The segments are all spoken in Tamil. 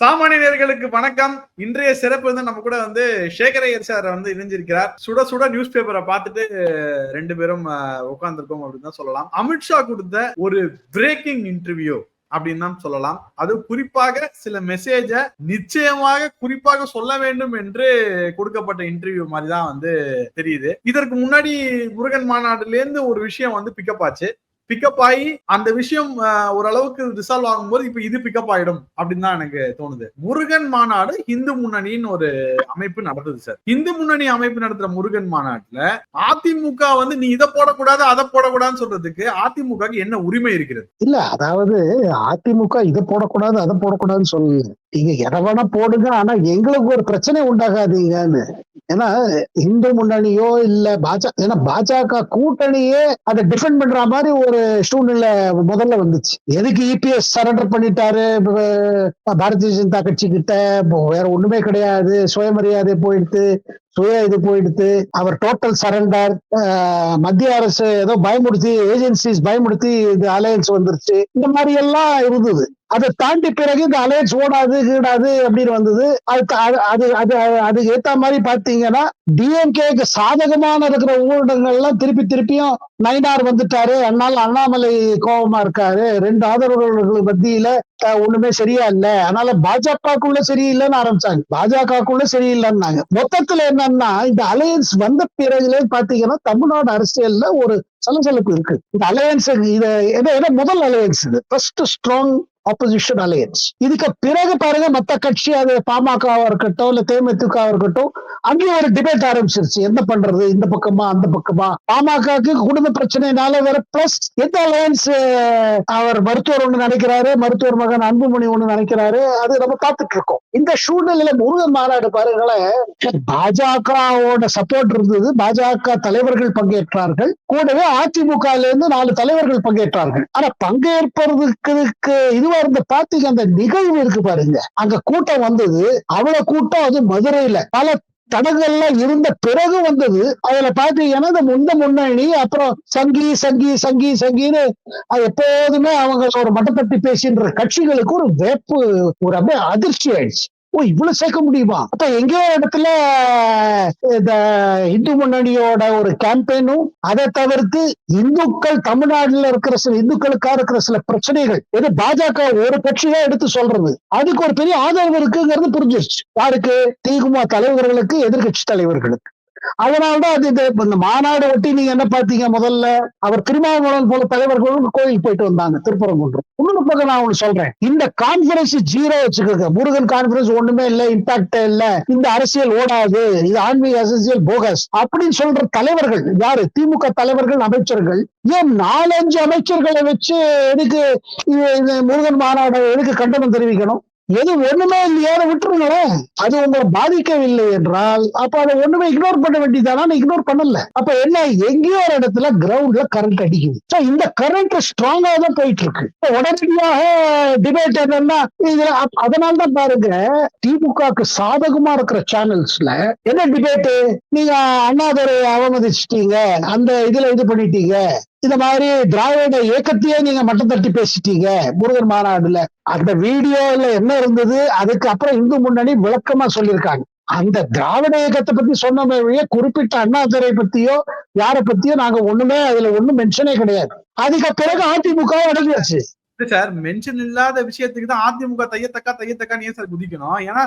சாமானியர்களுக்கு வணக்கம். இன்றைய சிறப்பு வந்து நம்ம கூட வந்து சேகரையர் சார் வந்து இணைஞ்சிருக்கிறார். சுட சுட நியூஸ் பேப்பரை பார்த்துட்டு ரெண்டு பேரும் உட்கார்ந்துருக்கோம் அப்படின்னு தான் சொல்லலாம். அமித்ஷா கொடுத்த ஒரு பிரேக்கிங் இன்டர்வியூ அப்படின்னு தான் சொல்லலாம். அது குறிப்பாக சில மெசேஜ நிச்சயமாக குறிப்பாக சொல்ல வேண்டும் என்று கொடுக்கப்பட்ட இன்டர்வியூ மாதிரி தான் வந்து தெரியுது. இதற்கு முன்னாடி முருகன் மாநாட்டிலேருந்து இருந்து ஒரு விஷயம் வந்து பிக்கப் ஆச்சு. பிக்கப் ஆகி அந்த விஷயம் ஓரளவுக்கு ரிசால்வ் ஆகும்போது இப்ப இது பிக்கப் ஆயிடும் அப்படின்னு தான் எனக்கு தோணுது. முருகன் மாநாடு இந்து முன்னணின்னு ஒரு அமைப்பு நடந்தது சார். இந்து முன்னணி அமைப்பு நடத்துற முருகன் மாநாட்டுல அதிமுக வந்து நீ இதை போடக்கூடாது அதை போடக்கூடாதுன்னு சொல்றதுக்கு அதிமுக என்ன உரிமை இருக்கிறது? இல்ல அதாவது அதிமுக இதை போடக்கூடாது அதை போடக்கூடாதுன்னு சொல்லல. நீங்க எதை வேணா போடுங்க. ஆனா எங்களுக்கு ஒரு பிரச்சனை உண்டாகாதீங்கன்னு. ஏன்னா இந்து முன்னணியோ இல்ல பாஜக ஏன்னா பாஜக கூட்டணியே அதை டிஃபெண்ட் பண்ற மாதிரி ஒரு சூழ்நிலை முதல்ல வந்துச்சு. எதுக்கு இபிஎஸ் சரண்டர் பண்ணிட்டாரு? பாரதிய ஜனதா கட்சி கிட்ட வேற ஒண்ணுமே கிடையாது. சுயமரியாதை போயிடுத்து. சுய இது போயிடுத்து அவர் டோட்டல் சரண்டர் மத்திய அரசு ஏதோ பயமுடுத்தி ஏஜென்சிஸ் பயமுடுத்தி இது அலையன்ஸ் வந்துருச்சு. இந்த மாதிரி எல்லாம் இருந்தது. அதை தாண்டி பிறகு இந்த அலையன்ஸ் ஓடாது கீடாது அப்படின்னு வந்தது. அது அது அது அதுக்கு ஏத்த மாதிரி பாத்தீங்கன்னா டிஎம்கேக்கு சாதகமான இருக்கிற ஊடகங்கள்லாம் திருப்பி திருப்பியும் நைனார் வந்துட்டாரு. அதனால அண்ணாமலை கோபமா இருக்காரு. ரெண்டு ஆதரவாளர்கள் மத்தியில ஒண்ணுமே சரியா இல்ல. அதனால பாஜகக்குள்ள சரியில்லைன்னு ஆரம்பிச்சாங்க. பாஜகக்குள்ள சரியில்லைன்னாங்க. மொத்தத்துல என்னன்னா இந்த அலையன்ஸ் வந்த பிறகுல பாத்தீங்கன்னா தமிழ்நாடு அரசியல்ல ஒரு சலசலப்பு இருக்கு. இந்த அலையன்ஸ் இது முதல் அலையன்ஸ் இது. ஃபர்ஸ்ட் ஸ்ட்ராங் ஆப்போசிஷன் அலையன்ஸ் இதுக்கு பிறகு பாருங்க மத்த கட்சி அது பாமகவா இருக்கட்டும் இல்ல தேமுதிக இருக்கட்டும் அங்கேயும் ஒரு டிபேட் ஆரம்பிச்சிருச்சு. என்ன பண்றது? இந்த பக்கமா அந்த பக்கமா? பாமகக்கு குடும்ப பிரச்சனைனால வேற பிளஸ் எந்த அலையன்ஸ் அவர் மருத்துவர் ஒண்ணு நினைக்கிறாரு மருத்துவர் மகன் அன்புமணி ஒண்ணு நினைக்கிறாரு அது நம்ம பார்த்துட்டு இருக்கோம் இந்த சூழ்நிலையில முருகன் மாநாடு பாருங்களேன் பாஜகவோட சப்போர்ட் இருந்தது. பாஜக தலைவர்கள் பங்கேற்றார்கள். கூடவே அதிமுக இருந்து நாலு தலைவர்கள் பங்கேற்றார்கள். ஆனா பங்கேற்பதுக்கு இதுவா இருந்த பாத்தீங்க அந்த நிகழ்வு இருக்கு பாருங்க. அங்க கூட்டம் வந்தது. அவ்வளவு கூட்டம் அது மதுரையில. பல தடங்கள்லாம் இருந்த பிறகு வந்தது. அதுல பாத்தீங்கன்னா இந்த முந்த முன்னணி அப்புறம் சங்கி சங்கி சங்கி சங்கின்னு அது எப்போதுமே அவங்க ஒரு மட்டப்பட்டு பேசின்ற கட்சிகளுக்கு ஒரு வேப்பு ஒரு அப்படியே அதிர்ச்சி ஆயிடுச்சு. ஓ இவ்வளவு சேர்க்க முடியுமா? அப்ப எங்கேயோ இடத்துல இந்த இந்து முன்னணியோட ஒரு கேம்பெயினும் அதை தவிர்த்து இந்துக்கள் தமிழ்நாடுல இருக்கிற சில இந்துக்களுக்கா இருக்கிற சில பிரச்சனைகள் எது பாஜக ஒரு கட்சியா எடுத்து சொல்றது. அதுக்கு ஒரு பெரிய ஆதரவு இருக்குங்கிறது புரிஞ்சிருச்சு. யாருக்கு? திமுக தலைவர்களுக்கு எதிர்கட்சி தலைவர்களுக்கு. அதனால்தான் அது இந்த மாநாடு ஒட்டி நீங்க என்ன பாத்தீங்க முதல்ல? அவர் திருமாவளவன் போல தலைவர்களும் கோயில் போயிட்டு வந்தாங்க திருப்பரங்குன்றம். இன்னொரு பக்கம் நான் ஒண்ணு சொல்றேன். இந்த கான்பரன்ஸ் ஜீரோ வச்சுக்கோங்க. முருகன் கான்பரன்ஸ் ஒண்ணுமே இல்ல இம்பாக்ட் இல்ல. இந்த அரசியல் ஓடாது. இது ஆன்மீக அரசியல் போகஸ் அப்படின்னு சொல்ற தலைவர்கள் யாரு? திமுக தலைவர்கள் அமைச்சர்கள். ஏன் நாலஞ்சு அமைச்சர்களை வச்சு எதுக்கு முருகன் மாநாடு எதுக்கு கண்டனம் தெரிவிக்கணும்? எது ஒண்ணுமே இல்லையா விட்டுருங்களேன். அது உங்களை பாதிக்கவில்லை என்றால் அப்ப அதை ஒண்ணுமே இக்னோர் பண்ண வேண்டியதானா இக்னோர் பண்ணல. அப்ப என்ன எங்கேயோ ஒரு இடத்துல கிரவுண்ட்ல கரண்ட் அடிக்குது. இந்த கரண்ட் ஸ்ட்ராங்கா தான் போயிட்டு இருக்கு உடனடியாக டிபேட் என்னன்னா இதுல அதனால தான் பாருங்க திமுகக்கு சாதகமா இருக்கிற சேனல்ஸ்ல என்ன டிபேட் நீங்க அண்ணாதுரை அவமதிச்சிட்டீங்க. அந்த இதுல இது பண்ணிட்டீங்க. இந்த மாதிரி திராவிட இயக்கத்தையே நீங்க மட்டம் தட்டி பேசிட்டீங்க முருகன் மாநாடுல. அந்த வீடியோல என்ன இருந்தது? அதுக்கு அப்புறம் இந்து முன்னணி விளக்கமா சொல்லியிருக்காங்க. அந்த திராவிட இயக்கத்தை பத்தி சொன்னமே வழியே குறிப்பிட்ட அண்ணாதுரை பத்தியோ யாரை பத்தியோ நாங்க ஒண்ணுமே அதுல ஒண்ணும் மென்ஷனே கிடையாது. அதுக்கு பிறகு அதிமுக அடங்கியாச்சு சார் மென்ஷன் இல்லாத விஷயத்துக்கு தான் அதிமுக தையத்தக்கா தையத்தக்கா ஏன் சார் குதிக்கணும்? ஏன்னா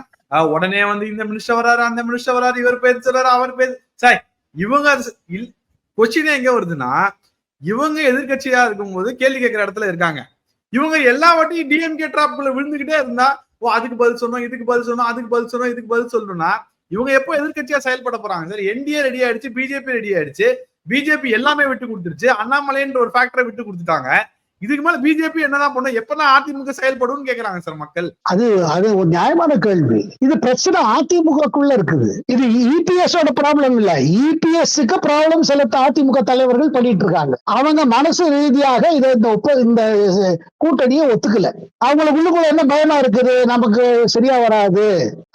உடனே வந்து இந்த மினிஸ்டர் வராரு அந்த மினிஸ்டர் வராரு இவர் பேர் சொல்றாரு அவர் பேர். சார் இவங்க கொஸ்டின் எங்க வருதுன்னா இவங்க எதிர்கட்சியா இருக்கும்போது கேள்வி கேட்கிற இடத்துல இருக்காங்க. இவங்க எல்லா வாட்டியும் டிஎம்கே டிராப்ல விழுந்துகிட்டே இருந்தா ஓ அதுக்கு பதில் சொன்னோம் இதுக்கு பதில் சொன்னோம் அதுக்கு பதில் சொன்னோம் இதுக்கு பதில் சொல்லணும்னா இவங்க எப்போ எதிர்கட்சியா செயல்பட போறாங்க? சார் என்டிஏ ரெடி ஆயிடுச்சு பிஜேபி ரெடி ஆயிடுச்சு பிஜேபி எல்லாமே விட்டு கொடுத்துருச்சு அண்ணாமலைன்ற ஒரு ஃபேக்டரை விட்டு கொடுத்துட்டாங்க. இதுக்கு மேல பிஜேபி என்னதான் பண்ணும் எப்பதான் அதிமுக செயல்படும் கேக்குறாங்க சார் மக்கள். அது அது ஒரு நியாயமான கேள்வி. இது பிரச்சனை அதிமுகக்குள்ள இருக்குது. இது இபிஎஸ் ஓட ப்ராப்ளம் இல்ல. இபிஎஸ்க்கு ப்ராப்ளம் செலுத்த அதிமுக தலைவர்கள் பண்ணிட்டு இருக்காங்க அவங்க மனசு ரீதியாக இதை இந்த ஒப்ப இந்த கூட்டணியை ஒத்துக்கல. அவங்களுக்கு உள்ளுக்குள்ள என்ன பயமா இருக்குது? நமக்கு சரியா வராது.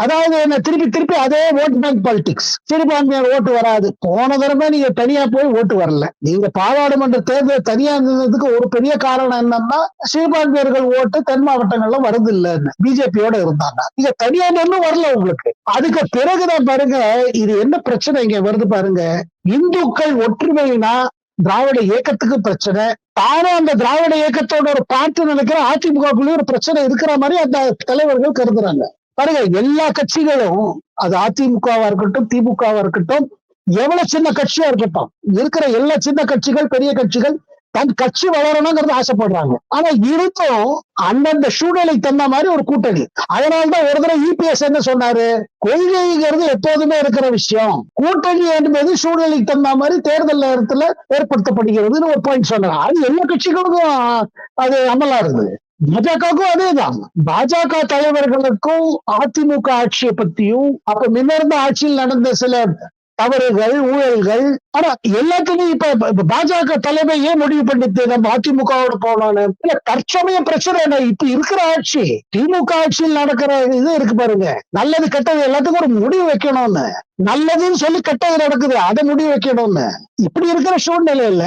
அதாவது என்ன திருப்பி திருப்பி அதே ஓட் பேங்க் பாலிடிக்ஸ் சிறுபான்மையார் ஓட்டு வராது. போன தடவை நீங்க தனியா போய் ஓட்டு வரல. நீங்க பாராளுமன்ற தேர்தல் தனியா இருந்ததுக்கு ஒரு பெரிய காரணம் காரணம் என்னன்னா சிறுபான்மையர்கள் ஓட்டு தென் மாவட்டங்கள்ல வருது இல்லைன்னு பிஜேபியோட இருந்தாங்க. இங்க தனியார் ஒண்ணும் வரல உங்களுக்கு. அதுக்கு பிறகுதான் பாருங்க இது என்ன பிரச்சனை இங்க வருது பாருங்க. இந்துக்கள் ஒற்றுமைனா திராவிட இயக்கத்துக்கு பிரச்சனை. தானும் அந்த திராவிட இயக்கத்தோட ஒரு பாட்டு நினைக்கிற அதிமுகக்குள்ளேயும் ஒரு பிரச்சனை இருக்கிற மாதிரி அந்த தலைவர்கள் கருதுறாங்க. பாருங்க எல்லா கட்சிகளும் அது அதிமுகவா இருக்கட்டும் திமுகவா இருக்கட்டும் எவ்வளவு சின்ன கட்சியா இருக்கட்டும் இருக்கிற எல்லா சின்ன கட்சிகள் பெரிய கட்சிகள் தன் கட்சி வளரணுங்கிறது ஆசைப்படுறாங்க. ஆனா இருந்தும் அந்தந்த சூழ்நிலைக்கு தகுந்த மாதிரி ஒரு கூட்டணி. அதனால்தான் ஒரு தடவை இபிஎஸ் என்ன சொன்னாரு? கொள்கைங்கிறது எப்போதுமே இருக்கிற விஷயம். கூட்டணி என்பது சூழ்நிலைக்கு தகுந்த மாதிரி தேர்தல் நேரத்துல ஏற்படுத்தப்படுகிறதுன்னு ஒரு பாயிண்ட் சொன்னாங்க அது எல்லா கட்சிகளுக்கும் அது அமலா இருக்குது பாஜகவுக்கும் அதேதான். பாஜக தலைவர்களுக்கும் அதிமுக ஆட்சியை பத்தியும் அப்ப முன்னிருந்த ஆட்சியில் நடந்த சில தவறுகள் ஊழல்கள். ஆனா எல்லாத்துலயும் இப்ப பாஜக தலைமை ஏன் முடிவு பண்ணிட்டு நம்ம அதிமுகவோட போகலான்னு இல்ல தற்சமய பிரச்சனை என்ன? இப்ப இருக்கிற ஆட்சி திமுக ஆட்சியில் நடக்கிற இது இருக்கு பாருங்க. நல்லது கெட்டது எல்லாத்துக்கும் ஒரு முடிவு வைக்கணும்னு. நல்லதுன்னு சொல்லி கெட்டது நடக்குது அதை முடிவு வைக்கணும்னு. இப்படி இருக்கிற சூழ்நிலையில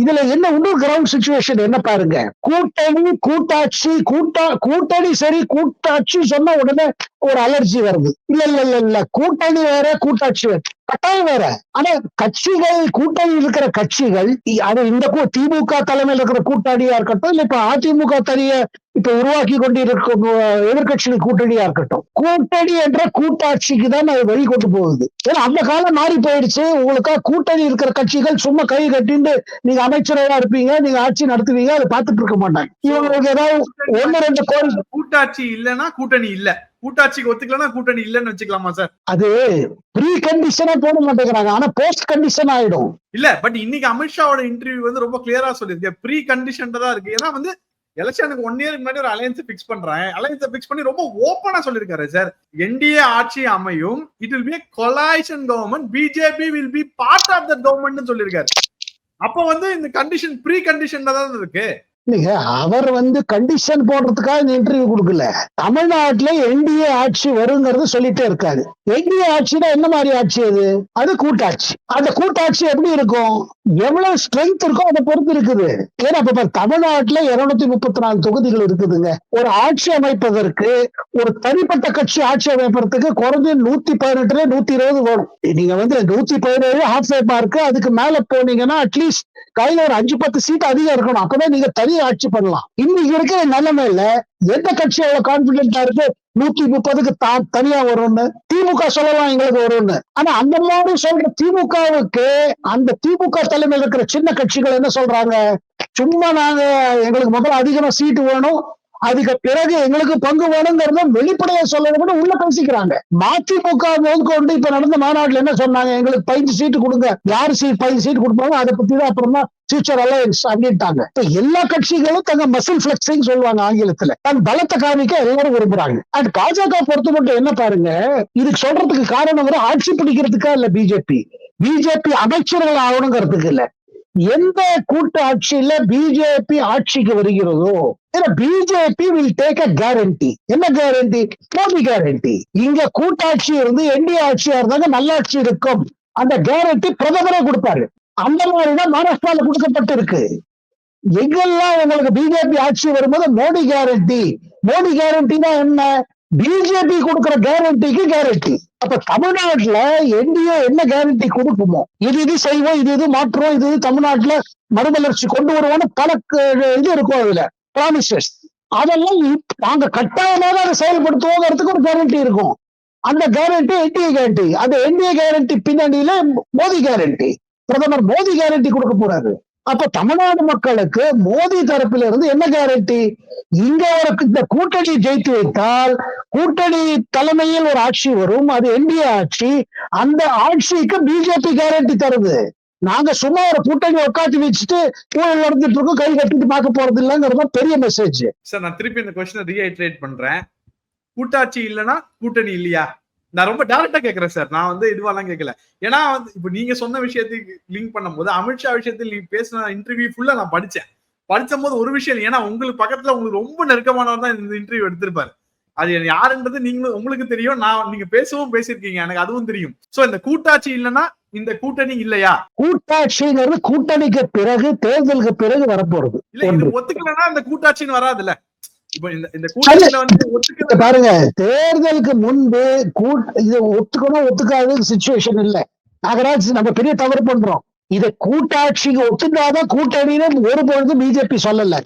இதுல என்ன இன்னும் கிரவுண்ட் சுச்சுவேஷன் என்ன பாருங்க? கூட்டணி கூட்டாட்சி கூட்டா கூட்டணி சரி கூட்டாட்சி சொன்ன உடனே ஒரு அலர்ஜி வருது. இல்ல இல்ல இல்ல இல்ல. கூட்டணி வேற கூட்டாட்சி வேற. கட்டாயம் வேற. ஆனா கட்சிகள் கூட்டணி இருக்கிற கட்சிகள் அது இந்த திமுக தலைமையில் இருக்கிற கூட்டணியா இருக்கட்டும் இல்ல இப்ப அதிமுக தனிய இப்ப உருவாக்கி கொண்டிருக்கும் அஹ், எதிர்க்கட்சிகள் கூட்டணியா இருக்கட்டும் கூட்டணி என்ற கூட்டாட்சிக்கு தான் அது வழி கொண்டு போகுது. ஏன்னா அந்த காலம் மாறி போயிடுச்சு. உங்களுக்கா கூட்டணி இருக்கிற கட்சிகள் சும்மா கை கட்டிட்டு நீங்க அமைச்சரவா இருப்பீங்க நீங்க ஆட்சி நடத்துவீங்க அதை பார்த்துட்டு இருக்க மாட்டாங்க. இவங்களுக்கு ஏதாவது ஒண்ணு ரெண்டு கோரிக்கை கூட்டாட்சி இல்லைன்னா கூட்டணி இல்ல. கூட்டாட்சிக்கு ஒத்துக்கலன்னா கூட்டணி இல்லைன்னு வச்சுக்கலாமா சார்? அது ப்ரீ கண்டிஷனா போட மாட்டேங்கிறாங்க. ஆனா போஸ்ட் கண்டிஷன் ஆயிடும். இல்ல பட் இன்னைக்கு அமித்ஷாவோட இன்டர்வியூ வந்து ரொம்ப கிளியரா சொல்லியிருக்கு. ப்ரீ கண்டிஷன் தான் இருக்கு. ஏன்னா வந்து எலெக்ஷனுக்கு ஒன் இயர் முன்னாடி ஒரு அலையன்ஸ் பிக்ஸ் பண்றேன். அலையன்ஸ் பிக்ஸ் பண்ணி ரொம்ப ஓப்பனா சொல்லிருக்காரு சார். என்டிஏ ஆட்சி அமையும். It will be coalition government BJP will be part of the government சொல்லியிருக்காரு. அப்ப வந்து இந்த கண்டிஷன் ப்ரீ கண்டிஷன்ல தான் இருக்கு. இல்லைங்க அவர் வந்து கண்டிஷன் போடுறதுக்காக இந்த இன்டர்வியூ கொடுக்கல. தமிழ்நாட்டுல என்டிஏ ஆட்சி வருங்கிறது சொல்லிட்டே இருக்காரு. என்டிஏ ஆட்சினா என்ன மாதிரி ஆட்சி அது? அது கூட்டாட்சி. அந்த கூட்டாட்சி எப்படி இருக்கும்? எவ்வளவு ஸ்ட்ரென்த் இருக்கோ அதை பொறுத்து இருக்குது. ஏன்னா இப்ப தமிழ்நாட்டுல இருநூத்தி முப்பத்தி நாலு தொகுதிகள் இருக்குதுங்க. ஒரு ஆட்சி அமைப்பதற்கு ஒரு தனிப்பட்ட கட்சி ஆட்சி அமைப்பதற்கு குறைஞ்ச நூத்தி பதினெட்டுல நூத்தி இருபது வரும் நீங்க வந்து நூத்தி பதினேழு ஹாஃப் மார்க் அதுக்கு மேல போனீங்கன்னா அட்லீஸ்ட் கையில ஒரு அஞ்சு பத்து சீட் அதிகம் இருக்கணும். அப்பதான் நீங்க தனி ஆட்சி பண்ணலாம். இன்னைக்கு இருக்கிற நிலைமையில எந்த கட்சி அவ்வளவு கான்பிடென்டா இருக்கு? நூத்தி முப்பதுக்கு தான் தனியா வரும்னு. திமுக சொல்லலாம் எங்களுக்கு வரும்னு. ஆனா அந்த மாதிரி சொல்ற திமுகவுக்கு அந்த திமுக தலைமையில் இருக்கிற சின்ன கட்சிகள் என்ன சொல்றாங்க? சும்மா நாங்க எங்களுக்கு முதல்ல அதிகமா சீட்டு வேணும். அதுக்கு பிறகு எங்களுக்கு பங்கு வேணுங்கிறத வெளிப்படையா சொல்லணும்னு உள்ள பேசிக்கிறாங்க. மதிமுக முதற்கொண்டு இப்ப நடந்த மாநாட்டில் என்ன சொன்னாங்க? எங்களுக்கு பதினஞ்சு சீட்டு கொடுங்க. யாரு சீட் பதினஞ்சு சீட் கொடுப்பாங்க அதை பத்தி தான் அப்புறம் தான் ஃபியூச்சர் அலையன்ஸ் அப்படின்ட்டாங்க. இப்ப எல்லா கட்சிகளும் தங்க மசில் பிளெக்ஸிங் சொல்லுவாங்க ஆங்கிலத்துல. தன் பலத்தை காமிக்க எல்லாரும் விரும்புறாங்க. அண்ட் பாஜக பொறுத்த மட்டும் என்ன பாருங்க? இதுக்கு சொல்றதுக்கு காரணம் வந்து ஆட்சி பிடிக்கிறதுக்கா இல்ல பிஜேபி? பிஜேபி அமைச்சர்கள் ஆகணுங்கிறதுக்கு இல்ல. எந்த கூட்டு ஆட்சியில பிஜேபி ஆட்சிக்கு வருகிறதோ BJP will take a guarantee என்ன கேரண்டி மோடி கேரண்டி இங்க கூட்டாட்சி இருந்து என்டிஏ ஆட்சியா இருந்தாங்க நல்லாட்சி இருக்கும். அந்த கேரண்டி பிரதமரே கொடுப்பாரு. அந்த மாதிரிதான் மகாராஷ்டிரால கொடுக்கப்பட்டிருக்கு எங்கெல்லாம் உங்களுக்கு பிஜேபி ஆட்சி வரும்போது மோடி கேரண்டி மோடி கேரண்டினா என்ன? பிஜேபி கொடுக்கிற கேரண்டிக்கு கேரண்டி அப்ப தமிழ்நாட்டுல என்டிஏ என்ன கேரண்டி கொடுக்குமோ? இது இது செய்வோம் இது இது மாற்றுவோம் இது இது தமிழ்நாட்டுல மறுமலர்ச்சி கொண்டு வருவோம்னு பல இது இருக்கும் அதுல ப்ராமிசஸ் அதெல்லாம் நாங்க கட்டாயமாக அதை செயல்படுத்துவோங்கிறதுக்கு ஒரு கேரண்டி இருக்கும். அந்த கேரண்டி என்டிஏ கேரண்டி அந்த என்டிஏ கேரண்டி பின்னணியில மோடி கேரண்டி பிரதமர் மோடி கேரண்டி கொடுக்க போறாரு. அப்ப தமிழ்நாடு மக்களுக்கு மோடி தரப்பில இருந்து என்ன கேரண்டி இங்க ஒரு இந்த கூட்டணி ஜெயித்து வைத்தால் கூட்டணி தலைமையில் ஒரு ஆட்சி வரும் அது என்டிஏ ஆட்சி அந்த ஆட்சிக்கு பிஜேபி கேரண்டி தருது. நாங்க சும்மா ஒரு கூட்டணி உட்காந்து வச்சுட்டு ஊழல் நடந்துட்டு இருக்கோம் கை கட்டிட்டு பார்க்க போறது இல்லைங்கிறது பெரிய மெசேஜ் சார் நான் திருப்பி இந்த கொஸ்டின் ரீஹைட்ரேட் பண்றேன். கூட்டாட்சி இல்லைன்னா கூட்டணி இல்லையா? நான் ரொம்ப டேரக்டா கேக்குறேன் சார் நான் வந்து இதுவெல்லாம் கேட்கல ஏன்னா வந்து இப்ப நீங்க சொன்ன விஷயத்துக்கு லிங்க் பண்ணும்போது அமித்ஷா விஷயத்தில் நீங்க பேசின இன்டர்வியூ ஃபுல்லா நான் படிச்சேன். படிச்ச போது ஒரு விஷயம். ஏன்னா உங்களுக்கு பக்கத்துல உங்களுக்கு ரொம்ப நெருக்கமானவர் தான் இந்த இன்டர்வியூ எடுத்திருப்பாரு. அது யாருன்றது நீங்களும் உங்களுக்கு தெரியும். நான் நீங்க பேசவும் பேசியிருக்கீங்க. எனக்கு அதுவும் தெரியும். சோ இந்த கூட்டாட்சி இல்லைன்னா இந்த கூட்டணி இல்லையா? கூட்டாட்சிங்கிறது கூட்டணிக்கு பிறகு தேர்தலுக்கு பிறகு வரப்போறது. இல்ல இது. ஒத்துக்கலன்னா இந்த கூட்டாட்சின்னு வராதுல்ல. பாருங்க தேர்தலுக்கு முன்பு இது ஒத்துக்கணும் ஒத்துக்காத சுச்சுவேஷன் இல்ல. நாகராஜ் நம்ம பெரிய தவறு பண்றோம். இதை கூட்டாட்சிக்கு ஒத்துக்காதான் கூட்டணின்னு ஒரு பொழுது பிஜேபி சொல்லல.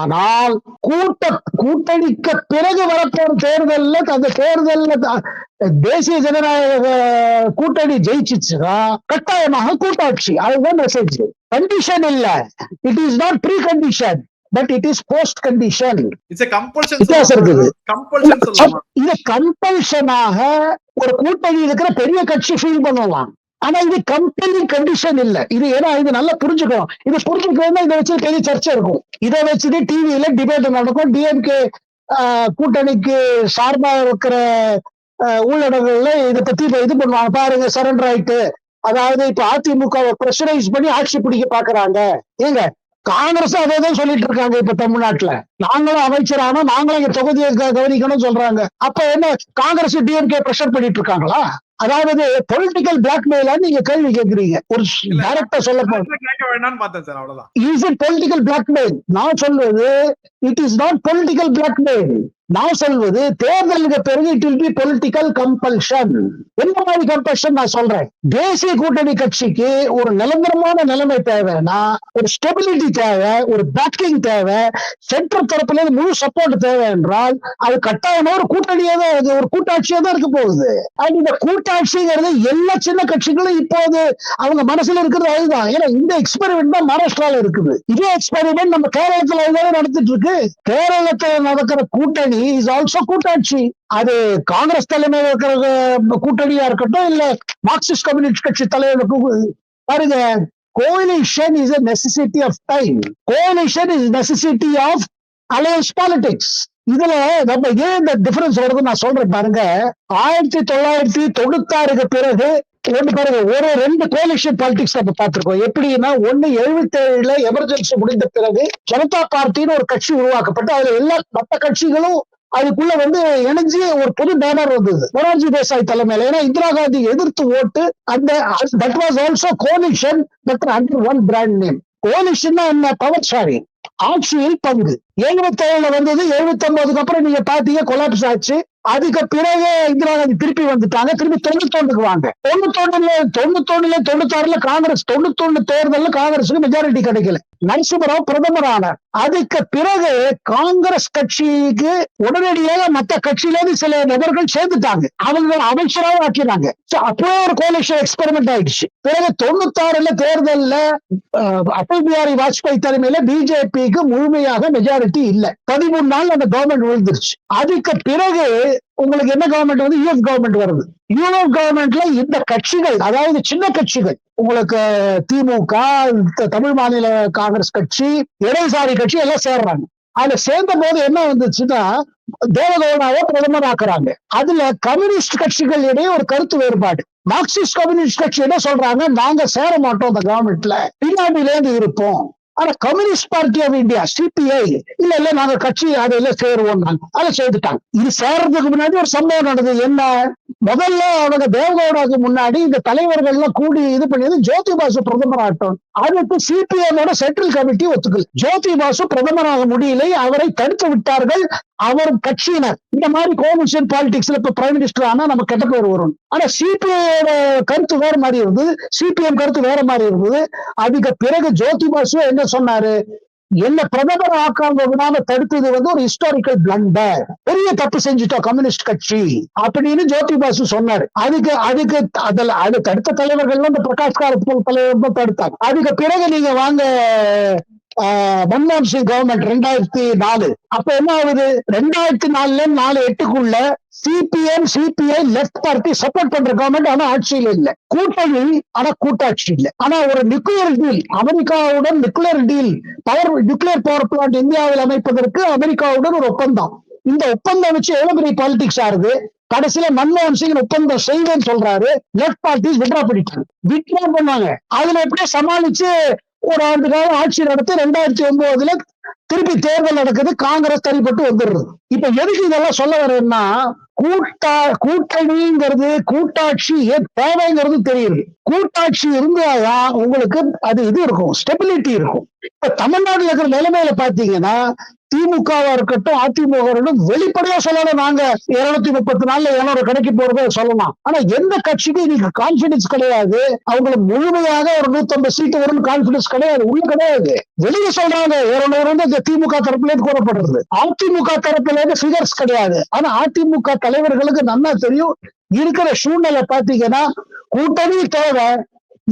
ஆனால் கூட்ட கூட்டணிக்கு பிறகு வரப்போற தேர்தல்ல அந்த தேர்தல்ல தேசிய ஜனநாயக கூட்டணி ஜெயிச்சிச்சுன்னா கட்டாயமாக கூட்டாட்சி. அதுதான் மெசேஜ் கண்டிஷன் இல்ல. It is not pre condition but it is post condition இருக்குது. இது கம்பல்ஷனாக ஒரு கூட்டணி இருக்கிற பெரிய கட்சி ஃபீல் பண்ணலாம். ஆனா இது கம்பெனி கண்டிஷன் இல்ல. இது ஏன்னா இது நல்லா புரிஞ்சுக்கணும். இது புரிஞ்சுக்கணும் இதை வச்சு பெரிய சர்ச்சை இருக்கும். இதை வச்சுட்டு டிவியில டிபேட் நடக்கும். டிஎம்கே கூட்டணிக்கு சார்பா இருக்கிற ஆஹ், ஊடகங்கள்ல இதை பத்தி இப்ப இது பண்ணுவாங்க. பாருங்க சரண்டர் ஆயிட்டு. அதாவது இப்ப அதிமுக பிரஷரைஸ் பண்ணி ஆட்சி பிடிக்க பாக்குறாங்க. ஏங்க? காங்கிரஸ் அதே தான் சொல்லிட்டு இருக்காங்க இப்ப தமிழ்நாட்டுல. நாங்களும் அமைச்சரானோ நாங்களும் எங்க தொகுதியை க- கவனிக்கணும்னு சொல்றாங்க. அப்ப என்ன காங்கிரஸ் டிஎம்கே பிரஷர் பண்ணிட்டு இருக்காங்களா? அதாவது பொலிட்டிக்கல் பிளாக்மெயிலா நீங்க கேள்வி கேக்குறீங்க. ஒரு டைரக்டா சொல்ல அவ்வளவுதான். இஸ் இட் பொலிட்டிக்கல் பிளாக்மெயில் நான் சொல்வது it is not political blackmail நான் சொல்வது தேர்தலுக்கு பிறகு it will be political compulsion என்ன மாதிரி கம்பல்ஷன் நான் சொல்றேன்? தேசிய கூட்டணி கட்சிக்கு ஒரு நிரந்தரமான நிலைமை தேவைன்னா ஒரு ஸ்டெபிலிட்டி தேவை ஒரு பேக்கிங் தேவை சென்ட்ரல் தரப்புல இருந்து முழு சப்போர்ட் தேவை என்றால் அது கட்டாயமா ஒரு கூட்டணியா தான் அது ஒரு கூட்டாட்சியா தான் இருக்க போகுது. அண்ட் இந்த கூட்டாட்சிங்கிறது எல்லா சின்ன கட்சிகளும் இப்போது அவங்க மனசுல இருக்கிறது அதுதான். ஏன்னா இந்த எக்ஸ்பெரிமெண்ட் தான் மகாராஷ்டிரால இருக்குது. இதே எக்ஸ்பெரிமெண்ட் நம்ம கேரளத்துல அதுதானே நடந்துட்டு இருக்கு. கேரளத்துல நடக்கிற கூட்டணி இஸ் ஆல்சோ கூட்டாட்சி. அது காங்கிரஸ் தலைமையில் இருக்கிற கூட்டணியா இருக்கட்டும் இல்ல மார்க்சிஸ்ட் கம்யூனிஸ்ட் கட்சி தலைவருக்கு பாருங்க coalition is a necessity of time coalition is necessity of alliance politics இதுல நம்ம ஏன் இந்த டிஃபரன்ஸ் வருது நான் சொல்றேன் பாருங்க. ஆயிரத்தி தொள்ளாயிரத்தி தொண்ணூத்தாறுக்கு பிறகு ரெண்டு பாருங்க ஒரு ரெண்டு கோலிஷன் பாலிடிக்ஸ் நம்ம பார்த்திருக்கோம். எப்படின்னா ஒண்ணு எழுபத்தி ஏழுல எமர்ஜென்சி முடிந்த பிறகு ஜனதா பார்ட்டின்னு ஒரு கட்சி உருவாக்கப்பட்டு அதுல எல்லா மற்ற கட்சிகளும் அதுக்குள்ள வந்து இணைஞ்சு ஒரு புது பேனர் வந்தது. மொரார்ஜி தேசாய் தலைமையில. ஏன்னா இந்திரா காந்தி எதிர்த்து ஓட்டு அந்த that was also coalition but under one brand name coalition என்ன? பவர் ஷேரிங் ஆட்சியில் பங்கு. எழுபத்தி ஏழுல வந்தது எழுபத்தி ஒன்பதுக்கு அப்புறம் நீங்க பாத்தீங்க கொலாப்ஸ் ஆச்சு. அதுக்கு பிறகு இந்திரா காந்தி திருப்பி வந்துட்டாங்க. திருப்பி தொண்ணூத்தொன்னுக்கு வாங்க. தொண்ணூத்தொன்னுல தொண்ணூத்தொன்னுல தொண்ணூத்தாறுல காங்கிரஸ் தொண்ணூத்தொன்னு தேர்தல்ல காங்கிரஸுக்கு மெஜாரிட்டி கிடைக்கல. நரசிம்மராவ் பிரதமர் ஆனார். அதுக்கு பிறகு காங்கிரஸ் கட்சிக்கு உடனடியாக மத்த கட்சியில இருந்து சில நபர்கள் சேர்ந்துட்டாங்க. அவங்க அமைச்சராக ஆக்கினாங்க. அப்பவே ஒரு கோலிஷன் எக்ஸ்பெரிமெண்ட் ஆயிடுச்சு. பிறகு தொண்ணூத்தாறுல தேர்தல்ல அடல் பிஹாரி வாஜ்பாய் தலைமையில பிஜேபிக்கு முழுமையாக மெஜாரிட்டி இல்ல. பதிமூணு நாள் அந்த கவர்மெண்ட் விழுந்துருச்சு. அதுக்கு பிறகு உங்களுக்கு என்ன கவர்மெண்ட் வந்து யூஎஃப் கவர்மெண்ட் வருது. யூஎஃப் கவர்மெண்ட்ல இந்த கட்சிகள் அதாவது சின்ன கட்சிகள் உங்களுக்கு திமுக தமிழ் மாநில காங்கிரஸ் கட்சி இடதுசாரி கட்சி எல்லாம் சேர்றாங்க. அதுல சேர்ந்த போது என்ன வந்துச்சுன்னா தேவகவுடாவை பிரதமர் ஆக்குறாங்க. அதுல கம்யூனிஸ்ட் கட்சிகள் இடையே ஒரு கருத்து வேறுபாடு. மார்க்சிஸ்ட் கம்யூனிஸ்ட் கட்சி என்ன சொல்றாங்க? நாங்க சேர மாட்டோம் அந்த கவர்மெண்ட்ல பின்னாடியில இருந்து இருப்போம். ஆனா Communist Party of India CPI இல்ல இல்ல நாங்க கட்சி எல்லாம் சேருவோம் நாங்க அதை சேர்த்துட்டாங்க இது சேர்றதுக்கு முன்னாடி ஒரு சம்பவம் நடந்தது. என்ன? முதல்ல அவங்க தேவகவுடாக்கு முன்னாடி இந்த தலைவர்கள் எல்லாம் கூடி இது பண்ணியது ஜோதி பாசு பிரதமர் ஆட்டம் அதுக்கு சிபிஎம்மோட சென்ட்ரல் கமிட்டி ஒத்துக்கல். ஜோதி பாசு பிரதமராக முடியலை அவரை தடுத்து விட்டார்கள் அவர் கட்சியினர். இந்த மாதிரி கோமிஷன் பாலிடிக்ஸ்ல இப்ப பிரைம் மினிஸ்டர் ஆனா நம்ம கெட்ட பேர் வரும். ஆனா சிபிஐயோட கருத்து வேற மாதிரி இருந்தது. சிபிஎம் கருத்து வேற மாதிரி இருந்தது. அதுக்கு பிறகு ஜோதி பாசு என்ன சொன்னாரு? என்ன பிரதமர் ஆக்காம விடாம தடுத்தது வந்து ஒரு ஹிஸ்டாரிக்கல் பிளண்டர் பெரிய தப்பு செஞ்சுட்டோம் கம்யூனிஸ்ட் கட்சி அப்படின்னு ஜோதி பாசு சொன்னாரு. அதுக்கு அதுக்கு அதுல அது தடுத்த தலைவர்கள் இந்த பிரகாஷ் காரத் தலைவர் தான் தடுத்தாங்க. அதுக்கு பிறகு நீங்க வாங்க மன்மோகன் சிங் கவர்மெண்ட் ரெண்டாயிரத்தி நாலு. அப்ப என்ன ஆகுது? ரெண்டாயிரத்தி நாலுல நாலு எட்டுக்குள்ள CPM CPI left party support பண்ற கவர்மெண்ட் ஆனா ஆட்சியில் இல்ல. கூட்டணி ஆனா கூட்டாட்சி இல்ல. ஆனா ஒரு நியூக்ளியர் டீல் அமெரிக்காவுடன் nuclear deal power nuclear power plant இந்தியாவில் அமைப்பதற்கு அமெரிக்காவுடன் ஒரு ஒப்பந்தம். இந்த ஒப்பந்தம் வச்சு எவ்வளவு பெரிய பாலிடிக்ஸ் ஆகுது கடைசியில மன்மோகன் சிங் ஒப்பந்தம் செய்வேன்னு சொல்றாரு. லெஃப்ட் பார்ட்டிஸ் விட்ரா பண்ணிட்டாங்க. விட்ரா பண்ணாங்க அதுல எப்படியே சமாளிச்சு ஒரு ஆண்டு காலம் ஆட்சி நடத்தி ரெண்டாயிரத்தி ஒன்பதுல திருப்பி தேர்தல் நடக்குது காங்கிரஸ் தனிப்பட்டு வந்துடுறது இப்ப எதுக்கு இதெல்லாம் சொல்ல வரேன்னா கூட்டா கூட்டணிங்கிறது கூட்டாட்சி ஏன் தேவைங்கிறது தெரியுது. கூட்டாட்சி இருந்தாதான் உங்களுக்கு அது இது இருக்கும் ஸ்டெபிலிட்டி இருக்கும். இப்ப தமிழ்நாடுல இருக்கிற நிலைமையில பாத்தீங்கன்னா திமுகவா இருக்கட்டும் அதிமுக வெளிப்படையா சொல்லலாம் நாங்க இருநூத்தி முப்பத்தி நாலுல இருநூறு கடைக்கு போறத சொல்லலாம். ஆனா எந்த கட்சிக்கும் இன்னைக்கு கான்பிடன்ஸ் கிடையாது. அவங்களுக்கு முழுமையாக ஒரு நூத்தம்பது சீட்டு வரும்னு கான்பிடன்ஸ் கிடையாது. உள்ள கிடையாது. வெளியே சொல்றாங்க இருநூறு வந்து இந்த திமுக தரப்புல இருந்து கூறப்படுறது. அதிமுக தரப்புல இருந்து ஃபிகர்ஸ் கிடையாது. ஆனா அதிமுக தலைவர்களுக்கு நல்லா தெரியும். இருக்கிற சூழ்நிலை பாத்தீங்கன்னா கூட்டணி தேவை.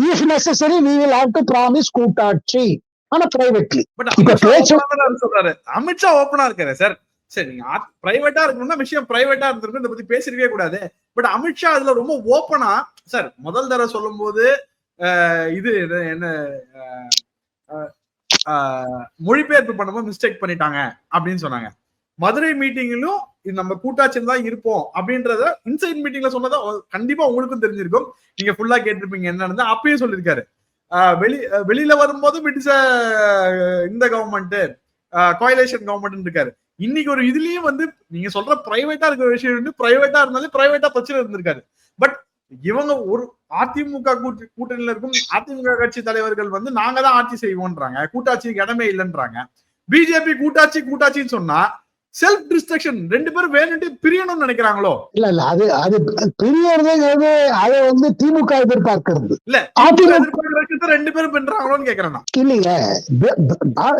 If necessary we will have to promise கூட்டாட்சி. ஆனா பிரைவேட்லி இப்ப அமித்ஷா பேச்சு- சொல்றாரு. அமித்ஷா ஓப்பனா இருக்காரு சார் சரி நீங்க பிரைவேட்டா இருக்கணும்னா விஷயம் பிரைவேட்டா இருந்திருக்கும் இதை பத்தி பேசிருக்கவே கூடாது. பட் அமித்ஷா அதுல ரொம்ப ஓப்பனா சார் முதல் தடவை சொல்லும் போது இது என்ன மொழிபெயர்ப்பு பண்ணும்போது மிஸ்டேக் பண்ணிட்டாங்க அப்படின்னு சொன்னாங்க. மதுரை மீட்டிங்கிலும் இது நம்ம கூட்டாட்சியில் தான் இருப்போம் அப்படின்றத இன்சைட் மீட்டிங்ல சொன்னதா கண்டிப்பா உங்களுக்கும் தெரிஞ்சிருக்கும். நீங்க ஃபுல்லா கேட்டிருப்பீங்க என்னன்னு அப்பயும் சொல்லியிருக்காரு. வெளி வெளியில வரும்போது பிரிட்டிஷ இந்த கவர்மெண்ட் கோயிலேஷன் கவர்மெண்ட் இருக்காரு. இன்னைக்கு ஒரு இதுலயும் வந்து நீங்க சொல்ற பிரைவேட்டா இருக்கிற விஷயம் வந்து பிரைவேட்டா இருந்தாலும் பிரைவேட்டா பிரச்சனை இருந்திருக்காரு. பட் இவங்க ஒரு அதிமுக கூட்டு கூட்டணியில இருக்கும் அதிமுக கட்சி தலைவர்கள் வந்து நாங்க தான் ஆட்சி செய்வோம்ன்றாங்க கூட்டாட்சிக்கு இடமே இல்லைன்றாங்க. பிஜேபி கூட்டாட்சி கூட்டாட்சின்னு சொன்னா செல்ஃப் டிஸ்ட்ரக்ஷன் ரெண்டு பேரும் வேணும்ட்டு பிரியணும்னு நினைக்கிறாங்களோ? இல்ல இல்ல அது அது பிரியறதுங்கிறது அதை வந்து திமுக எதிர்பார்க்கிறது. இல்ல அதிமுக ரெண்டு பேரும் பண்றாங்களோன்னு கேக்குறேன். இல்லைங்க.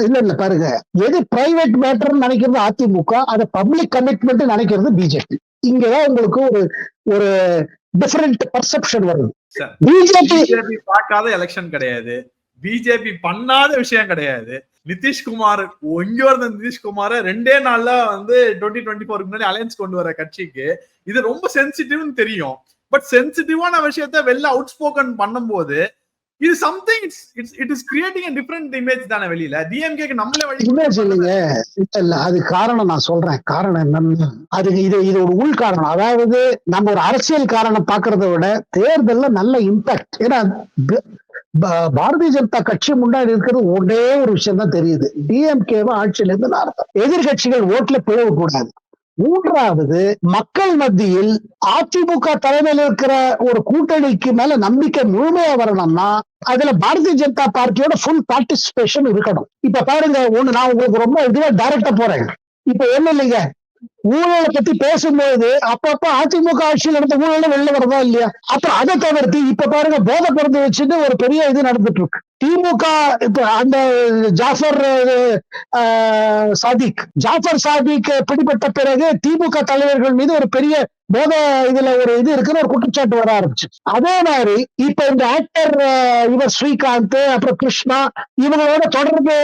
இல்ல இல்ல பாருங்க. எது பிரைவேட் மேட்டர் நினைக்கிறது அதிமுக அதை பப்ளிக் கமிட்மெண்ட் நினைக்கிறது பிஜேபி இங்கதான் உங்களுக்கு ஒரு ஒரு டிஃபரெண்ட் பர்செப்ஷன் வருது. பிஜேபி பார்க்காத எலெக்ஷன் கிடையாது. பிஜேபி பண்ணாத விஷயம் கிடையாது. நிதிஷ்குமார் எங்கேயோ இருந்த நிதிஷ்குமார ரெண்டே நாள்ல வந்து டுவெண்ட்டி டுவெண்ட்டி ஃபோருக்கு முன்னாடி அலையன்ஸ் கொண்டு வர கட்சிக்கு இது ரொம்ப சென்சிட்டிவ்னு தெரியும். பட் சென்சிட்டிவான விஷயத்த வெளில அவுட் ஸ்போக்கன் பண்ணும்போது இது something it's it's it is creating a different image தானே வெளியில. டிஎம்கேக்கு நம்மளே வழி இமேஜ் இல்லைங்க இல்ல அது காரணம் நான் சொல்றேன். காரணம் என்னன்னு அது இது இது ஒரு உள் காரணம். அதாவது நம்ம ஒரு அரசியல் காரணம் பாக்குறத விட தேர்தல்ல நல்ல இம்பாக்ட் ஏன்னா பாரதிய ஜனதா கட்சி முன்னாடி இருக்கிறது ஒரே ஒரு விஷயம் தான் தெரியுது டிஎம்கேவை ஆட்சியில இருந்து நான் எதிர்கட்சிகள் ஓட்டுல பிளவு கூடாது. மூன்றாவது மக்கள் மத்தியில் அதிமுக தலைமையில் இருக்கிற ஒரு கூட்டணிக்கு மேல நம்பிக்கை முழுமையா வரணும்னா அதுல பாரதிய ஜனதா பார்ட்டியோட ஃபுல் பார்ட்டிசிபேஷன் இருக்கணும். இப்ப பாருங்க ஒண்ணு நான் உங்களுக்கு ரொம்ப இதுவா டைரக்டா போறேன். இப்ப என்ன இல்லைங்க. ஊழலை பத்தி பேசும்போது அப்பப்ப அதிமுக ஆட்சியில் நடந்த ஊழல வெளில வரதா இல்லையா? அப்புறம் அதை தவிர்த்து இப்ப பாருங்க போதை பிறந்து வச்சுட்டு ஒரு பெரிய இது நடந்துட்டு இருக்கு திமுக இப்ப அந்த ஜாஃபர் சாதிக். ஜாஃபர் சாதிக் பிடிபட்ட பிறகு திமுக தலைவர்கள் மீது ஒரு பெரிய போத இதுல ஒரு இது இருக்குன்னு ஒரு குற்றச்சாட்டு வர ஆரம்பிச்சு அதே மாதிரி இப்ப இந்த ஆக்டர் இவர் ஸ்ரீகாந்த் அப்புறம் கிருஷ்ணா இவங்களோட தொடர்பு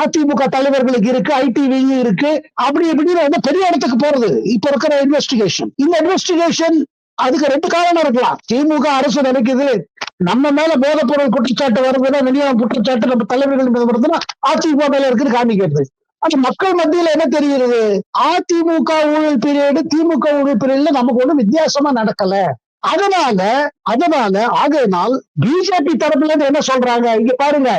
அதிமுக தலைவர்களுக்கு இருக்கு ஐடிவி இருக்கு. அப்படி இப்படின்னு வந்து பெரிய இடத்துக்கு போறது. இப்ப இருக்கிற இன்வெஸ்டிகேஷன் இந்த இன்வெஸ்டிகேஷன் அதுக்கு ரெண்டு காரணம் இருக்கலாம். திமுக அரசு நினைக்குது நம்ம மேல போதைப்பொருள் குற்றச்சாட்டு வருதுன்னா வெளியான குற்றச்சாட்டு நம்ம தலைவர்கள் மீது வருதுன்னா அதிமுக மேல இருக்குன்னு காமிக்கிறது. அது மக்கள் மத்தியில என்ன தெரிகிறது? அதிமுக ஊழல் பீரியடு திமுக ஊழல் பீரியட்ல நமக்கு ஒண்ணும் வித்தியாசமா நடக்கல. அதனால அதனால ஆகையினால் பிஜேபி தரப்புல இருந்து என்ன சொல்றாங்க? இங்க பாருங்க.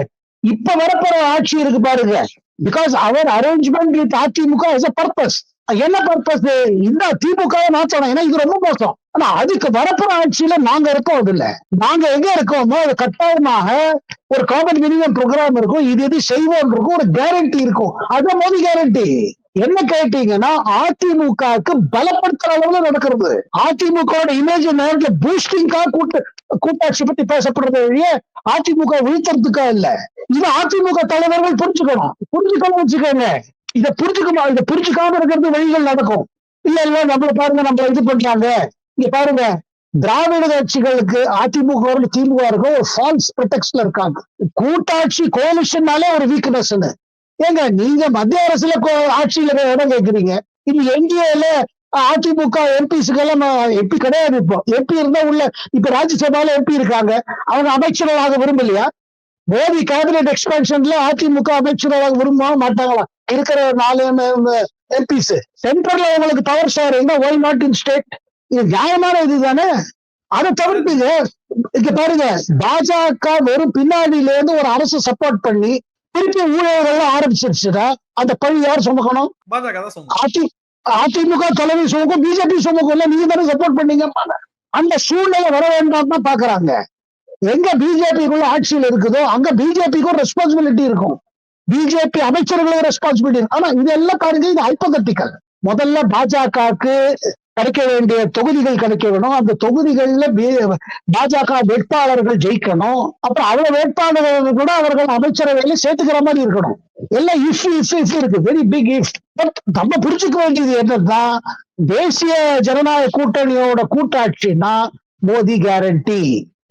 இப்ப வரப்போற ஆட்சி இருக்கு பாருங்க. Because our arrangement with Athimuka is a purpose என்ன பர்பஸ் இந்த திமுக மாற்றணும் ஏன்னா இது ரொம்ப மோசம். ஆனா அதுக்கு வரப்புற ஆட்சியில நாங்க இருக்கோம் அது இல்ல. நாங்க எங்க இருக்கோமோ அது கட்டாயமாக ஒரு காமன் மினிமம் ப்ரோக்ராம் இருக்கும். இது எது செய்வோம் இருக்கும். ஒரு கேரண்டி இருக்கும். அது மோதி கேரண்டி என்ன கேட்டீங்கன்னா அதிமுகவுக்கு பலப்படுத்துற அளவுல நடக்கிறது. அதிமுக இமேஜ் நேரத்துல பூஸ்டிங்கா கூட்டு கூட்டாட்சி பத்தி பேசப்படுறது வழிய அதிமுக வீழ்த்துறதுக்கா இல்ல. இது அதிமுக தலைவர்கள் புரிஞ்சுக்கணும். புரிஞ்சுக்கணும் வச்சுக்கோங்க. இதை புரிஞ்சுக்கமா இத புரிஞ்சுக்காம இருக்கிறது வழிகள் நடக்கும். இல்ல இல்ல நம்மள பாருங்க நம்மள இது பண்றாங்க. இங்க பாருங்க திராவிட கட்சிகளுக்கு அதிமுக திமுக இருக்கும் ஒரு ஃபால்ஸ் ப்ரொடெக்ட்ல இருக்காங்க. கூட்டாட்சி கோலிஷன்னாலே ஒரு வீக்னஸ் ஏங்க நீங்க மத்திய அரசுல கோ- ஆட்சியில இடம் கேக்குறீங்க? இது என்டிஏல அதிமுக எம்பிஸுக்கெல்லாம் எம்பி கிடையாது இப்போ. எம்பி இருந்தா உள்ள இப்ப ராஜ்யசபால எம்பி இருக்காங்க. அவங்க அமைச்சர்களாக விரும்பலையா? மோடி கேபினெட் எக்ஸ்பென்ஷன்ல அதிமுக அமைச்சர்களாக விரும்ப மாட்டாங்களா? இருக்கிற நாலு எம்பிஸ் சென்ட்ரல்ல உங்களுக்கு power sharing why not in state இது நியாயமான இதுதானே அதை தவிர்த்துங்க. இங்க பாருங்க பாஜக வெறும் பின்னாடியில இருந்து ஒரு அரசு சப்போர்ட் பண்ணி திருப்பி ஊழல்கள் ஆரம்பிச்சிருச்சுன்னா அந்த பழி யார் சுமக்கணும்? அதிமுக தலைமை சுமக்கும் பிஜேபி சுமக்கும். இல்ல நீங்க தானே சப்போர்ட் பண்ணீங்க அந்த சூழ்நிலை வர வேண்டாம் தான் பாக்குறாங்க. எங்க பிஜேபிக்குள்ள ஆட்சியில் இருக்குதோ அங்க பிஜேபிக்கும் ரெஸ்பான்சிபிலிட்டி இருக்கும். பிஜேபி அமைச்சர்களுக்கு ரெஸ்பான்சிபிலிட்டி ஆனா இதெல்லாம் பாருங்க இது ஹைப்போதட்டிக்கல் முதல்ல பாஜகவுக்கு கிடைக்க வேண்டிய தொகுதிகள் கிடைக்க வேணும். அந்த தொகுதிகள்ல பாஜக வேட்பாளர்கள் ஜெயிக்கணும். அப்புறம் அவ்வளவு வேட்பாளர்கள் கூட அவர்கள் அமைச்சரவையில சேர்த்துக்கிற மாதிரி இருக்கணும். எல்லாம் இஃப் இஃப் இஃப் இருக்கு. வெரி பிக் இஃப் பட் நம்ம புரிஞ்சுக்க வேண்டியது என்னன்னா தேசிய ஜனநாயக கூட்டணியோட கூட்டாட்சின்னா மோதி கேரண்டி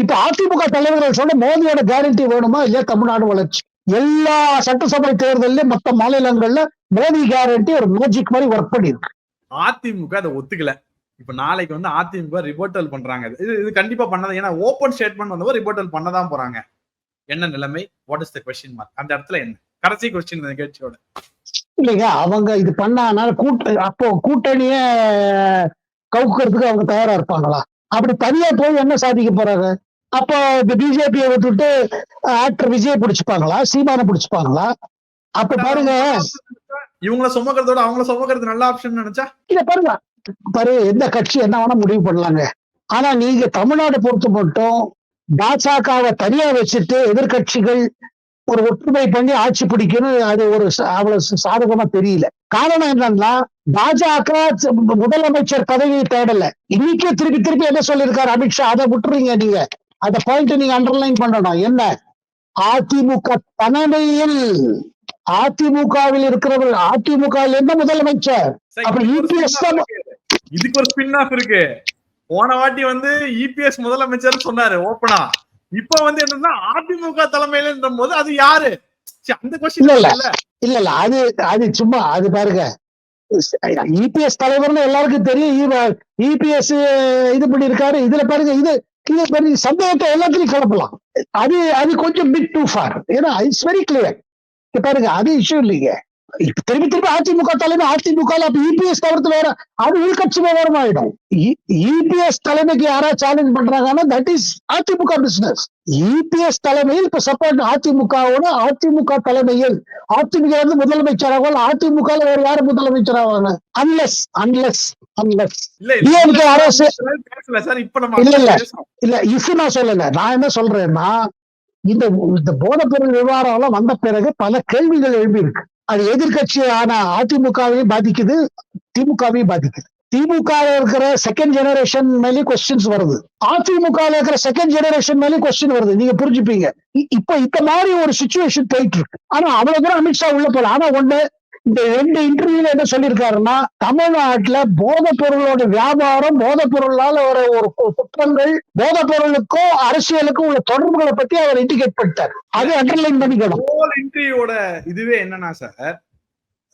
இப்ப அதிமுக தலைவர்கள் சொன்ன மோதியோட கேரண்டி வேணுமா? இல்லையா? தமிழ்நாடு வளர்ச்சி. எல்லா சட்டசபை தேர்தல்லையும் மத்த மாநிலங்கள்ல மோடி கேரண்டி ஒரு மேஜிக் மாதிரி ஒர்க் பண்ணிருக்கு. அதிமுக அதை ஒத்துக்கல. இப்ப நாளைக்கு வந்து அதிமுக ரிப்போர்ட்டல் பண்றாங்க. இது. இது கண்டிப்பா பண்ணது ஏன்னா ஓப்பன் ஸ்டேட்மெண்ட் வந்தவங்க ரிப்போர்ட்டல் பண்ணதான் போறாங்க. என்ன நிலைமை? What is the question mark அந்த இடத்துல என்ன? கடைசி கொஸ்டின் நிகழ்ச்சியோட. இல்லைங்க அவங்க இது பண்ணானால கூட்ட அப்போ கூட்டணிய கவுக்கிறதுக்கு அவங்க தயாரா இருப்பாங்களா? அப்படி தனியா போய் என்ன சாதிக்க போறாங்க? அப்போ இந்த பிஜேபியை விட்டுட்டு ஆக்டர் விஜய் பிடிச்சுப்பாங்களா? சீமானை பிடிச்சுப்பாங்களா? அப்ப பாருங்க. இவங்கள சுமக்கிறதோட அவங்கள சுமக்கிறது நல்ல ஆப்ஷன் நினைச்சா? இல்ல பாருங்க. பாரு எந்த கட்சி என்ன வேணா முடிவு பண்ணலாங்க. ஆனா நீங்க தமிழ்நாடு பொறுத்த மட்டும் பாஜகவை தனியா வச்சுட்டு எதிர்க்கட்சிகள் ஒரு ஒற்றுமை பண்ணி ஆட்சி பிடிக்கணும் அது ஒரு அவ்வளவு சாதகமா தெரியல. காரணம் என்னன்னா பாஜக முதலமைச்சர் பதவியை தேடல. இன்னைக்கே திருப்பி திருப்பி என்ன சொல்லியிருக்காரு? அமித்ஷா அதை விட்டுறீங்க நீங்க. அந்த பாயிண்ட் நீங்க அண்டர்லைன் பண்ணணும் என்ன? அதிமுக தலைமையில் அதிமுகவில் இருக்கிறவர் அதிமுக என்ன முதலமைச்சர்? சரி, அப்ப இதுக்கு ஒரு தான். இதுக்கு ஸ்பின் ஆஃப் இருக்கு. போன வாட்டி வந்து இபிஎஸ் முதலமைச்சர் சொன்னாரு ஓப்பனா இப்ப வந்து என்னன்னா அதிமுக தலைமையில போது அது யாரு? அந்த கொஸ்டின் இல்ல, இல்ல. இல்ல இல்ல இல்ல. அது அது சும்மா அது பாருங்க. இபிஎஸ் தலைவர்னு எல்லாருக்கும் தெரியும். இபிஎஸ் இது பண்ணிருக்காரு இதுல பாருங்க இது இது பாருங்க சந்தேகத்தை எல்லாத்துலயும் கிளப்பலாம். அது அது கொஞ்சம் பிட் டூ ஃபார் ஏன்னா இட்ஸ் வெரி கிளியர் பாருங்க அது இஷ்யூ இல்லைங்க. திருப்பி திருப்பி அதிமுக தலைமை அதிமுக இபிஎஸ் தவிர்த்து வேற அது உள்கட்சி விவகாரம் ஆயிடும் இபிஎஸ் தலைமைக்கு யாரா சேலஞ்ச் பண்றாங்கன்னா that is Athimuka business EPS தலைமையில் இப்ப சப்போர்ட் அதிமுகவோட அதிமுக தலைமையில் அதிமுக வந்து முதலமைச்சராக அதிமுக வேற யாரு முதலமைச்சராவாங்க அன்லெஸ் அன்லெஸ் அன்லெஸ் DMK அரசு இல்ல, இல்ல. இல்ல. இஃப் நான் சொல்லல நான் என்ன சொல்றேன்னா இந்த இந்த போதைப்பொருள் விவகாரம் எல்லாம் வந்த பிறகு பல கேள்விகள் எழுப்பி இருக்கு அது எதிர்கட்சியான அதிமுகவையும் பாதிக்குது திமுகவையும் பாதிக்குது. திமுக இருக்கிற செகண்ட் ஜெனரேஷன் மேலேயும் கொஸ்டின்ஸ் வருது. அதிமுக இருக்கிற செகண்ட் ஜெனரேஷன் மேலேயும் கொஸ்டின் வருது. நீங்க புரிஞ்சுப்பீங்க. இப்ப இந்த மாதிரி ஒரு சுச்சுவேஷன் போயிட்டு இருக்கு. ஆனா அவ்வளவு தூரம் அமித்ஷா உள்ள போல ஆனா ஒண்ணு இந்த ரெண்டு இன்டர்வியூல என்ன சொல்லியிருக்காருன்னா தமிழ்நாட்டுல போதைப் பொருளோட வியாபாரம் போதைப் பொருளால வர ஒரு குற்றங்கள் போதைப் பொருளுக்கும் அரசியலுக்கும் உள்ள தொடர்புகளை பத்தி அவர் இண்டிகேட் பண்ணிட்டார். அது அண்டர்லைன் பண்ணிக்கணும். இன்டர்வியூட இதுவே என்னன்னா சார்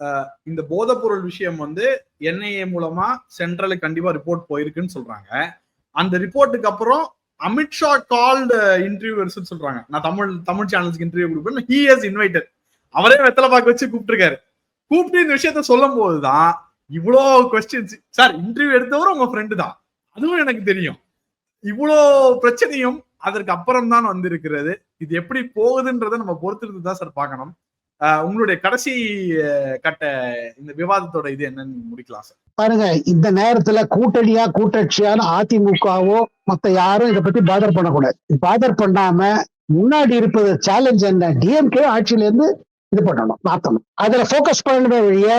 இந்த இந்த போதைப்பொருள் விஷயம் வந்து என்ஐஏ மூலமா சென்ட்ரலுக்கு கண்டிப்பா ரிப்போர்ட் போயிருக்குன்னு சொல்றாங்க. அந்த ரிப்போர்ட்டுக்கு அப்புறம் அமித்ஷா கால்டு இன்டர்வியூவர்ஸ் சொல்றாங்க. நான் தமிழ் தமிழ் சேனல்ஸ்க்கு இன்டர்வியூ கொடுப்பேன் ஹி ஹஸ் இன்வைட்டட் அவரே வெத்தலை பாக்க வச்சு கூப்பிட்டுருக்காரு. கூப்பிட்டு இந்த விஷயத்த சொல்லும் போதுதான் இவ்வளோ கொஸ்டின்ஸ் சார் இன்டர்வியூ எடுத்தவரும் உங்க ஃப்ரெண்டு தான். அதுவும் எனக்கு தெரியும். இவ்வளோ பிரச்சனையும் அதற்கு அப்புறம் தான் வந்திருக்கிறது. இது எப்படி போகுதுன்றதை நம்ம பொறுத்திருந்து தான் சார் பார்க்கணும். ஆஹ் உங்களுடைய கடைசி கட்ட இந்த விவாதத்தோட இது என்னன்னு முடிக்கலாம் சார் பாருங்க இந்த நேரத்துல கூட்டணியா கூட்டாட்சியான அதிமுகவோ மத்த யாரும் இதை பத்தி பாதர் பண்ணக்கூடாது. பாதர் பண்ணாம முன்னாடி இருப்பது சேலஞ்ச் என்ன? டிஎம்கே ஆட்சியில இருந்து இது பண்ணணும் மாத்தணும். அதுல போக்கஸ் பண்ணவே வழிய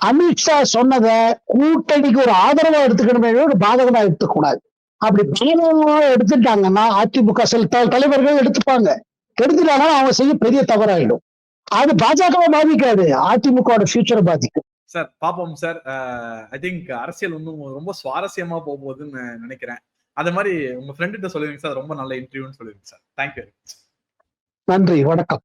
அமித்ஷா சொன்னதை கூட்டணிக்கு ஒரு ஆதரவா எடுத்துக்கணுமே ஒரு பாதகமா எடுத்துக்கூடாது அப்படி பாதகமா எடுத்துட்டாங்கன்னா அதிமுக சில தலைவர்கள் எடுத்துப்பாங்க. எடுத்துட்டாங்கன்னா அவங்க செய்ய பெரிய தவறாயிடும். அது பாஜகவை பாதிக்காது அதிமுகவோட ஃபியூச்சரை பாதிக்கும். சார் பாப்போம் சார். ஐ திங்க் அரசியல் இன்னும் ரொம்ப சுவாரஸ்யமா போக போகுதுன்னு நினைக்கிறேன். அது மாதிரி உங்க ஃப்ரெண்ட் கிட்ட சொல்லுவீங்க சார். ரொம்ப நல்ல இன்டர்வியூன்னு சொல்லுவீங்க சார். தேங்க்யூ நன்றி வணக்கம்.